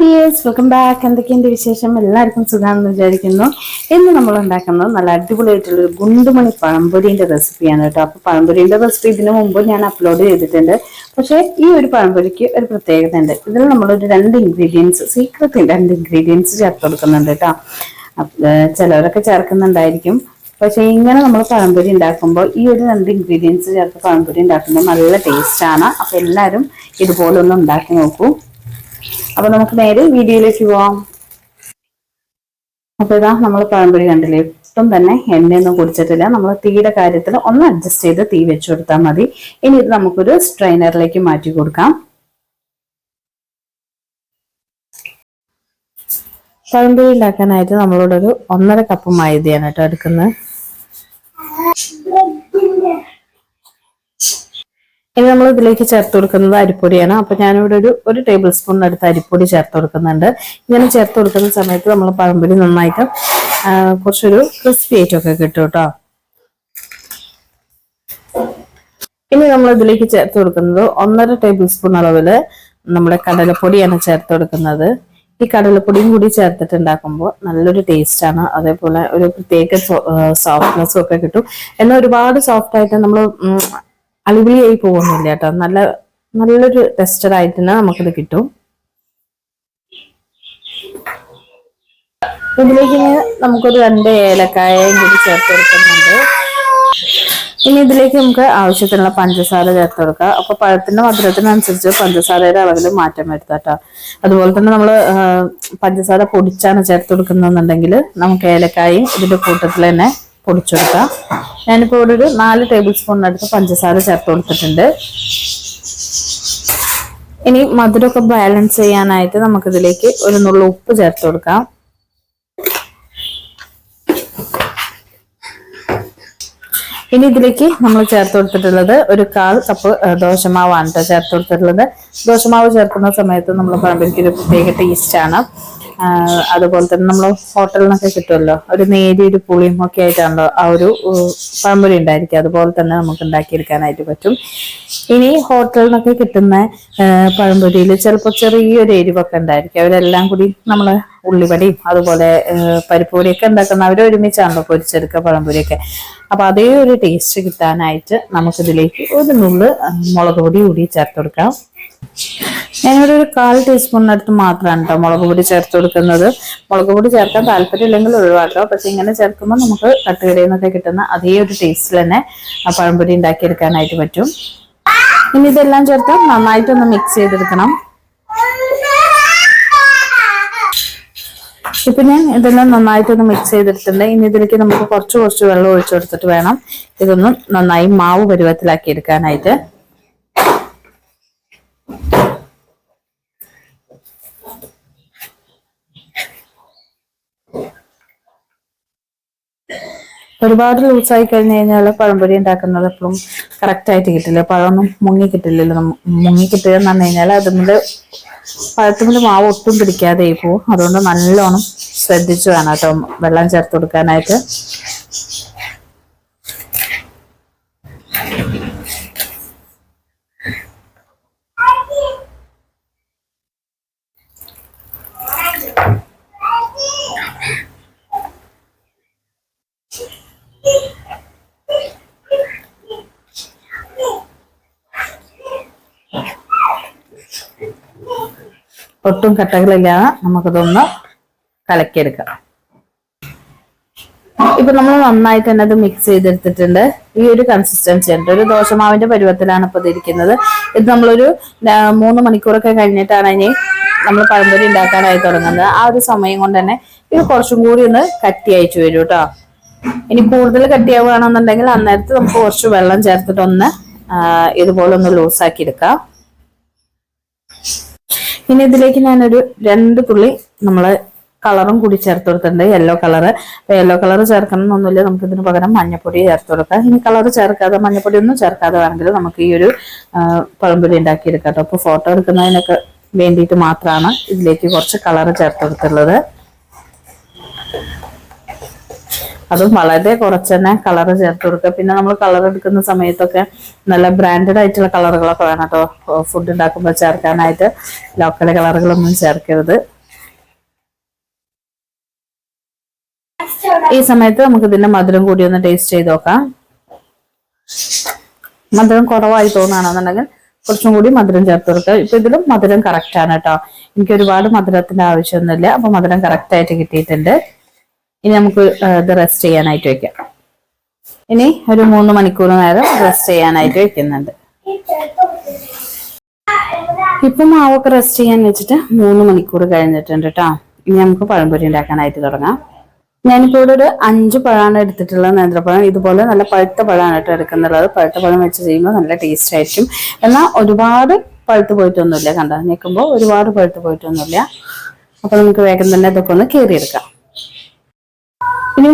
Dears welcome back എന്തൊക്കെയുണ്ട് വിശേഷം? എല്ലാവർക്കും സുഖമാണെന്ന് വിചാരിക്കുന്നു. ഇന്ന് നമ്മൾ ഉണ്ടാക്കുന്നത് നല്ല അടിപൊളിയായിട്ടുള്ള ഒരു ഗുണ്ടുമണി പഴംപൊരിന്റെ റെസിപ്പിയാണ് കേട്ടോ. അപ്പോൾ പഴംപൊരിന്റെ റെസിപ്പി ഇതിന് മുമ്പ് ഞാൻ അപ്ലോഡ് ചെയ്തിട്ടുണ്ട്. പക്ഷേ ഈ ഒരു പഴംപൊരിക്ക് ഒരു പ്രത്യേകത ഉണ്ട്. ഇതിൽ നമ്മളൊരു രണ്ട് ഇൻഗ്രീഡിയൻസ് സീക്രട്ട് രണ്ട് ഇൻഗ്രീഡിയൻസ് ചേർത്ത് കൊടുക്കുന്നുണ്ട് കേട്ടോ. ചിലവരൊക്കെ ചേർക്കുന്നുണ്ടായിരിക്കും. പക്ഷേ ഇങ്ങനെ നമ്മൾ പഴംപൊരി ഉണ്ടാക്കുമ്പോൾ ഈ ഒരു രണ്ട് ഇൻഗ്രീഡിയൻസ് ചേർത്ത് പഴംപൊരി ഉണ്ടാക്കുമ്പോൾ നല്ല ടേസ്റ്റാണ് അപ്പോൾ എല്ലാവരും ഇതുപോലെ ഒന്ന് ഉണ്ടാക്കി നോക്കൂ. അപ്പൊ നമുക്ക് നേരെ വീഡിയോയിലേക്ക് പോവാം. അപ്പൊ ഇതാ നമ്മൾ പഴംപൊരി കണ്ടില്ലേ? ഒട്ടും തന്നെ എണ്ണയൊന്നും കുടിച്ചിട്ടില്ല. നമ്മൾ തീയുടെ കാര്യത്തിൽ ഒന്ന് അഡ്ജസ്റ്റ് ചെയ്ത് തീ വെച്ചു കൊടുത്താൽ മതി. ഇനി ഇത് നമുക്കൊരു സ്ട്രെയിനറിലേക്ക് മാറ്റി കൊടുക്കാം. പഴംപൊരി ഉണ്ടാക്കാനായിട്ട് നമ്മളോടൊരു ഒന്നര കപ്പ് മൈദയാണ് കേട്ടോ എടുക്കുന്നത്. ഇനി നമ്മൾ ഇതിലേക്ക് ചേർത്ത് കൊടുക്കുന്നത് അരിപ്പൊടിയാണ്. അപ്പൊ ഞാനിവിടെ ഒരു ഒരു ടേബിൾ സ്പൂൺ അരിപ്പൊടി ചേർത്ത് കൊടുക്കുന്നുണ്ട്. ഇങ്ങനെ ചേർത്ത് കൊടുക്കുന്ന സമയത്ത് നമ്മൾ പഴംപൊരി നന്നായിട്ട് കുറച്ചൊരു ക്രിസ്പി ആയിട്ടൊക്കെ കിട്ടും കേട്ടോ. ഇനി നമ്മൾ ഇതിലേക്ക് ചേർത്ത് കൊടുക്കുന്നത് ഒന്നര ടേബിൾ സ്പൂൺ അളവിൽ നമ്മുടെ കടലപ്പൊടിയാണ് ചേർത്ത് കൊടുക്കുന്നത്. ഈ കടലപ്പൊടിയും കൂടി ചേർത്തിട്ട് ഉണ്ടാക്കുമ്പോൾ നല്ലൊരു ടേസ്റ്റ് ആണ്. അതേപോലെ ഒരു പ്രത്യേക സോഫ്റ്റ്നെസ്സും ഒക്കെ കിട്ടും. എന്നാൽ ഒരുപാട് സോഫ്റ്റ് ആയിട്ട് നമ്മൾ അളിവിളിയായി പോകുന്നില്ല കേട്ടോ. നല്ല നല്ലൊരു ടെസ്റ്റഡ് ആയിട്ട് തന്നെ നമുക്കിത് കിട്ടും. ഇതിലേക്ക് നമുക്കൊരു രണ്ട് ഏലക്കായയും കൂടി ചേർത്ത് കൊടുക്കുന്നുണ്ട്. ഇനി ഇതിലേക്ക് നമുക്ക് ആവശ്യത്തിനുള്ള പഞ്ചസാര ചേർത്ത് കൊടുക്കുക അപ്പൊ പഴത്തിന്റെ മധുരത്തിനനുസരിച്ച് പഞ്ചസാരയുടെ അളവിൽ മാറ്റം വരുത്താം കേട്ടോ. അതുപോലെ തന്നെ നമ്മൾ പഞ്ചസാര പൊടിച്ചാണ് ചേർത്ത് കൊടുക്കുന്നതെന്നുണ്ടെങ്കിൽ നമുക്ക് ഏലക്കായും ഇതിന്റെ കൂട്ടത്തിൽ തന്നെ പൊടിച്ചെടുക്കാം. ഞാനിപ്പോൾ ഇവിടെ ഒരു നാല് ടേബിൾ സ്പൂണിനടുത്ത് പഞ്ചസാര ചേർത്ത് കൊടുത്തിട്ടുണ്ട്. ഇനി മധുരമൊക്കെ ബാലൻസ് ചെയ്യാനായിട്ട് നമുക്കിതിലേക്ക് ഒരു നുള്ള ഉപ്പ് ചേർത്ത് കൊടുക്കാം. ഇനി ഇതിലേക്ക് നമ്മൾ ചേർത്ത് കൊടുത്തിട്ടുള്ളത് ഒരു കാൽ കപ്പ് ദോശമാവാണ് കേട്ടോ ചേർത്ത് കൊടുത്തിട്ടുള്ളത്. ദോശമാവ് ചേർക്കുന്ന സമയത്ത് നമ്മൾ പറമ്പിലേക്ക് ഒരു പ്രത്യേക ടേസ്റ്റ് ആണ്. അതുപോലെ തന്നെ നമ്മൾ ഹോട്ടലിൽ നിന്നൊക്കെ കിട്ടുമല്ലോ. ഒരു നേരിയ ഒരു പുളിയും ഒക്കെ ആയിട്ടാണല്ലോ ആ ഒരു പഴംപൊരി ഉണ്ടായിരിക്കുക. അതുപോലെ തന്നെ നമുക്ക് ഉണ്ടാക്കിയെടുക്കാനായിട്ട് പറ്റും. ഇനി ഹോട്ടലിൽ നിന്നൊക്കെ കിട്ടുന്ന പഴംപൊരിയിൽ ചിലപ്പോൾ ചെറിയൊരു എരിവൊക്കെ ഉണ്ടായിരിക്കും. അവരെല്ലാം കൂടി നമ്മൾ ഉള്ളിവടയും അതുപോലെ ഏഹ്, പരിപ്പ് പൊടിയൊക്കെ ഉണ്ടാക്കുന്ന അവർ ഒരുമിച്ചാണല്ലോ പൊരിച്ചെടുക്കുക പഴംപൊരിയൊക്കെ. അപ്പൊ അതേ ഒരു ടേസ്റ്റ് കിട്ടാനായിട്ട് നമുക്കിതിലേക്ക് ഒരു നുള്ള് മുളക് പൊടി കൂടി ചേർത്ത് കൊടുക്കാം. ഞാനിവിടെ ഒരു കാൽ ടീസ്പൂണിനടുത്ത് മാത്രമാണ് കേട്ടോ മുളക് പൊടി ചേർത്ത് കൊടുക്കുന്നത്. മുളക് പൊടി ചേർക്കാൻ താല്പര്യമില്ലെങ്കിൽ ഒഴിവാക്കാം പക്ഷെ ഇങ്ങനെ ചേർക്കുമ്പോൾ നമുക്ക് തട്ടുകടയിൽ നിന്നൊക്കെ കിട്ടുന്ന അതേ ഒരു ടേസ്റ്റിൽ തന്നെ ആ പഴംപൊരി ഉണ്ടാക്കിയെടുക്കാനായിട്ട് പറ്റും. ഇനി ഇതെല്ലാം ചേർത്ത് നന്നായിട്ടൊന്ന് മിക്സ് ചെയ്തെടുക്കണം. ഇപ്പൊ ഞാൻ ഇതെല്ലാം നന്നായിട്ടൊന്ന് മിക്സ് ചെയ്തെടുത്തിട്ടുണ്ട്. ഇനി ഇതിലേക്ക് നമുക്ക് കുറച്ച് കുറച്ച് വെള്ളം ഒഴിച്ചു കൊടുത്തിട്ട് വേണം. ഇതൊന്ന് നന്നായി മാവ് പരുവത്തിലാക്കി എടുക്കാനായിട്ട് ഒരുപാട് ലൂസായി കഴിഞ്ഞ് കഴിഞ്ഞാൽ പഴംപൊരി ഉണ്ടാക്കുന്നത് എപ്പോഴും കറക്റ്റ് ആയിട്ട് കിട്ടില്ല. പഴമൊന്നും മുങ്ങി കിട്ടില്ലല്ലോ. മുങ്ങി കിട്ടുക എന്ന് പറഞ്ഞു കഴിഞ്ഞാൽ അതിന്റെ പഴത്തുമ്പിൽ മാവ് ഒട്ടും പിടിക്കാതെ പോവും അതുകൊണ്ട് നല്ലോണം ശ്രദ്ധിച്ചു വേണം കേട്ടോ വെള്ളം ചേർത്ത് കൊടുക്കാനായിട്ട്. ഒട്ടും കട്ടകളില്ലാതെ നമുക്കിതൊന്ന് കലക്കിയെടുക്കാം. ഇപ്പൊ നമ്മൾ നന്നായി തന്നെ അത് മിക്സ് ചെയ്തെടുത്തിട്ടുണ്ട്. ഈ ഒരു കൺസിസ്റ്റൻസി ഉണ്ട്. ഒരു ദോശമാവിന്റെ പരുവത്തിലാണ് ഇപ്പൊ ഇതിരിക്കുന്നത് ഇത് നമ്മളൊരു മൂന്ന് മണിക്കൂറൊക്കെ കഴിഞ്ഞിട്ടാണ് ഇനി നമ്മൾ പഴംപൊരി ഉണ്ടാക്കാനായി തുടങ്ങുന്നത്. ആ ഒരു സമയം കൊണ്ട് തന്നെ ഇത് കുറച്ചും കൂടി ഒന്ന് കട്ടിയായിട്ട് വരും കേട്ടോ ഇനി കൂടുതൽ കട്ടിയാവുകയാണെന്നുണ്ടെങ്കിൽ അന്നേരത്ത് നമുക്ക് കുറച്ച് വെള്ളം ചേർത്തിട്ടൊന്ന് ഇതുപോലെ ഒന്ന് ലൂസാക്കി എടുക്കാം. ഇനി ഇതിലേക്ക് ഞാനൊരു രണ്ട് തുള്ളി നമ്മൾ കളറും കൂടി ചേർത്ത് കൊടുത്തിട്ടുണ്ട്. Yellow colour. അപ്പൊ യെല്ലോ കളർ ചേർക്കണം എന്നൊന്നുമില്ല. നമുക്ക് ഇതിന് പകരം മഞ്ഞപ്പൊടി ചേർത്ത് കൊടുക്കാം. ഇനി കളർ ചേർക്കാതെ മഞ്ഞപ്പൊടി ഒന്നും ചേർക്കാതെ വേണമെങ്കിൽ നമുക്ക് ഈ ഒരു പഴംപൊടി ഉണ്ടാക്കിയെടുക്കാം കേട്ടോ. അപ്പൊ ഫോട്ടോ എടുക്കുന്നതിനൊക്കെ വേണ്ടിയിട്ട് മാത്രമാണ് ഇതിലേക്ക് കുറച്ച് കളർ ചേർത്ത് കൊടുത്തുള്ളത് അതും വളരെ കുറച്ച് തന്നെ കളർ ചേർത്ത് കൊടുക്കുക. പിന്നെ നമ്മൾ കളർ എടുക്കുന്ന സമയത്തൊക്കെ നല്ല ബ്രാൻഡഡ് ആയിട്ടുള്ള കളറുകളൊക്കെ വേണം കേട്ടോ. ഫുഡ് ഉണ്ടാക്കുമ്പോൾ ചേർക്കാനായിട്ട്. ലോക്കൽ കളറുകളൊന്നും ചേർക്കരുത്. ഈ സമയത്ത് നമുക്ക് ഇതിന്റെ മധുരം കൂടി ഒന്ന് ടേസ്റ്റ് ചെയ്ത് നോക്കാം. മധുരം കുറവായി തോന്നുകയാണെന്നുണ്ടെങ്കിൽ കുറച്ചും കൂടി മധുരം ചേർത്ത് കൊടുക്കുക. ഇപ്പൊ ഇതിലും മധുരം കറക്റ്റ് ആണ് കേട്ടോ. എനിക്ക് ഒരുപാട് മധുരത്തിന്റെ ആവശ്യമൊന്നുമില്ല. അപ്പൊ മധുരം കറക്റ്റ് ആയിട്ട് കിട്ടിയിട്ടുണ്ട്. ഇനി നമുക്ക് ഇത് റെസ്റ്റ് ചെയ്യാനായിട്ട് വെക്കാം. ഇനി ഒരു മൂന്ന് മണിക്കൂർ നേരം റെസ്റ്റ് ചെയ്യാനായിട്ട് വെക്കുന്നുണ്ട്. ഇപ്പൊ മാവൊക്കെ റെസ്റ്റ് ചെയ്യാൻ വെച്ചിട്ട് മൂന്ന് മണിക്കൂർ കഴിഞ്ഞിട്ടുണ്ട് കേട്ടോ ഇനി നമുക്ക് പഴംപൊരി ഉണ്ടാക്കാനായിട്ട് തുടങ്ങാം. ഞാനിപ്പോൾ ഇവിടെ ഒരു അഞ്ച് പഴമാണ് എടുത്തിട്ടുള്ളത് നേന്ത്രപ്പഴം. ഇതുപോലെ നല്ല പഴുത്ത പഴമാണ് കേട്ടോ എടുക്കുന്നുള്ളത്. പഴുത്ത പഴം വെച്ച് ചെയ്യുമ്പോൾ നല്ല ടേസ്റ്റ് ആയിരിക്കും. എന്നാൽ ഒരുപാട് പഴുത്ത് പോയിട്ടൊന്നുമില്ല കണ്ടോ? നിൽക്കുമ്പോൾ ഒരുപാട് പഴുത്ത് പോയിട്ടൊന്നുമില്ല. അപ്പൊ നമുക്ക് വേഗം തന്നെ ഇതൊക്കെ ഒന്ന് കയറിയെടുക്കാം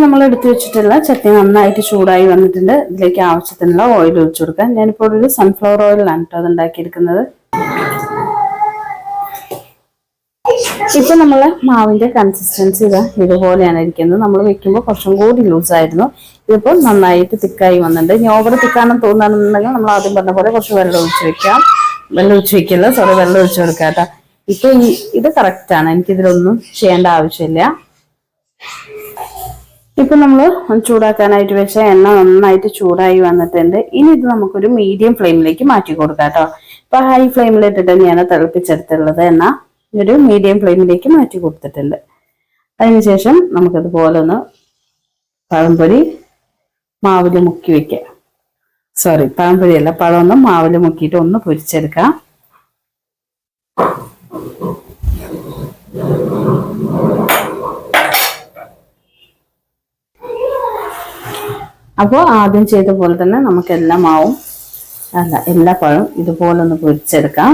നമ്മൾ എടുത്തു വെച്ചിട്ടുള്ള ചട്ടി നന്നായിട്ട് ചൂടായി വന്നിട്ടുണ്ട്. ഇതിലേക്ക് ആവശ്യത്തിനുള്ള ഓയിൽ ഒഴിച്ചു കൊടുക്കാം. ഞാനിപ്പോൾ ഒരു സൺഫ്ലവർ ഓയിലാണ് കേട്ടോ അത് ഉണ്ടാക്കിയെടുക്കുന്നത് ഇപ്പൊ നമ്മൾ മാവിന്റെ കൺസിസ്റ്റൻസി ഇതാ ഇതുപോലെയാണ് ഇരിക്കുന്നത്. നമ്മൾ വെക്കുമ്പോൾ കുറച്ചും കൂടി ലൂസ് ആയിരുന്നു. ഇതിപ്പോൾ നന്നായിട്ട് തിക്കായി വന്നിട്ടുണ്ട്. ഇനി ഓവർ തിക്കാണെന്ന് തോന്നുകയാണെന്നുണ്ടെങ്കിൽ നമ്മൾ ആദ്യം പറഞ്ഞ പോലെ കുറച്ച് വെള്ളം ഒഴിച്ച് വെക്കാം. വെള്ളം ഒഴിച്ച് വെക്കില്ല സോറി വെള്ളം ഒഴിച്ച് കൊടുക്കാം ഇപ്പൊ ഇത് കറക്റ്റ് ആണ്. എനിക്കിതിലൊന്നും ചെയ്യേണ്ട ആവശ്യമില്ല. ഇപ്പൊ നമ്മൾ ചൂടാക്കാനായിട്ട് വെച്ച എണ്ണ നന്നായിട്ട് ചൂടായി വന്നിട്ടുണ്ട്. ഇനി ഇത് നമുക്കൊരു മീഡിയം ഫ്ലെയിമിലേക്ക് മാറ്റി കൊടുക്കാം കേട്ടോ. ഇപ്പൊ ഹൈ ഫ്ലെയിമിലിട്ടിട്ട് തന്നെയാണ് തിളപ്പിച്ചെടുത്തുള്ളത് എണ്ണ. ഒരു മീഡിയം ഫ്ലെയിമിലേക്ക് മാറ്റി കൊടുത്തിട്ടുണ്ട്. അതിനുശേഷം നമുക്കതുപോലെ ഒന്ന് പഴംപൊരി മാവിൽ മുക്കി വെക്കാം. സോറി പഴംപൊരി അല്ല പഴം ഒന്ന് മാവിൽ മുക്കിയിട്ട് ഒന്ന് പൊരിച്ചെടുക്കാം. അപ്പോൾ ആദ്യം ചെയ്ത പോലെ തന്നെ നമുക്ക് എല്ലാ മാവും അല്ല എല്ലാ പഴവും ഇതുപോലെ ഒന്ന് പൊരിച്ചെടുക്കാം.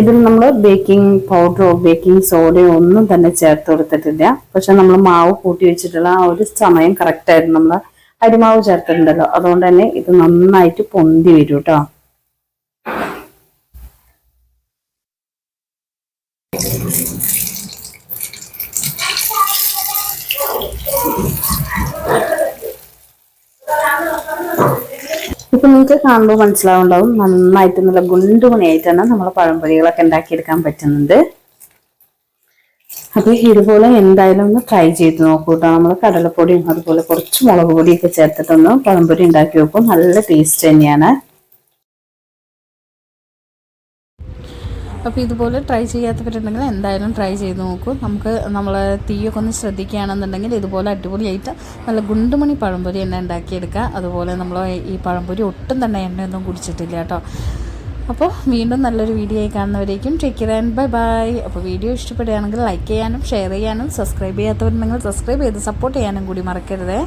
ഇതിൽ നമ്മൾ ബേക്കിംഗ് പൗഡറോ ബേക്കിംഗ് സോഡയോ ഒന്നും തന്നെ ചേർത്ത് കൊടുത്തിട്ടില്ല. പക്ഷെ നമ്മൾ മാവ് കൂട്ടി വെച്ചിട്ടുള്ള ആ ഒരു സമയം കറക്റ്റായിരുന്നു നമ്മൾ അരിമാവ് ചേർത്തിട്ടുണ്ടല്ലോ. അതുകൊണ്ട് തന്നെ ഇത് നന്നായിട്ട് പൊന്തി വരും കേട്ടോ ഇപ്പൊ നിങ്ങൾക്ക് കാണുമ്പോൾ മനസ്സിലാവുണ്ടാവും. നന്നായിട്ട് നല്ല ഗുണ്ടുമണിയായിട്ടാണ് നമ്മൾ പഴംപൊരികളൊക്കെ ഉണ്ടാക്കിയെടുക്കാൻ പറ്റുന്നത്. അപ്പൊ ഇതുപോലെ എന്തായാലും ഒന്ന് ട്രൈ ചെയ്ത് നോക്കൂ കേട്ടോ നമ്മൾ കടലപ്പൊടിയും അതുപോലെ കുറച്ച് മുളക് പൊടിയൊക്കെ ചേർത്തിട്ടൊന്ന് പഴംപൊരി ഉണ്ടാക്കി വെക്കും നല്ല ടേസ്റ്റ് തന്നെയാണ്. അപ്പോൾ ഇതുപോലെ ട്രൈ ചെയ്യാത്തവരുണ്ടെങ്കിൽ എന്തായാലും ട്രൈ ചെയ്ത് നോക്കൂ. നമുക്ക് നമ്മൾ തീയൊക്കെ ഒന്ന് ശ്രദ്ധിക്കുകയാണെന്നുണ്ടെങ്കിൽ ഇതുപോലെ അടിപൊളിയായിട്ട് നല്ല ഗുണ്ടുമണി പഴംപൊരി തന്നെ ഉണ്ടാക്കിയെടുക്കുക. അതുപോലെ നമ്മൾ ഈ പഴംപൊരി ഒട്ടും തന്നെ എണ്ണയൊന്നും കുടിച്ചിട്ടില്ല കേട്ടോ. അപ്പോൾ വീണ്ടും നല്ലൊരു വീഡിയോ ആയി കാണുന്നവരേക്കും take care and bye bye അപ്പോൾ വീഡിയോ ഇഷ്ടപ്പെടുകയാണെങ്കിൽ ലൈക്ക് ചെയ്യാനും ഷെയർ ചെയ്യാനും സബ്സ്ക്രൈബ് ചെയ്യാത്തവരുണ്ടെങ്കിൽ സബ്സ്ക്രൈബ് ചെയ്ത് സപ്പോർട്ട് ചെയ്യാനും കൂടി മറക്കരുതേ.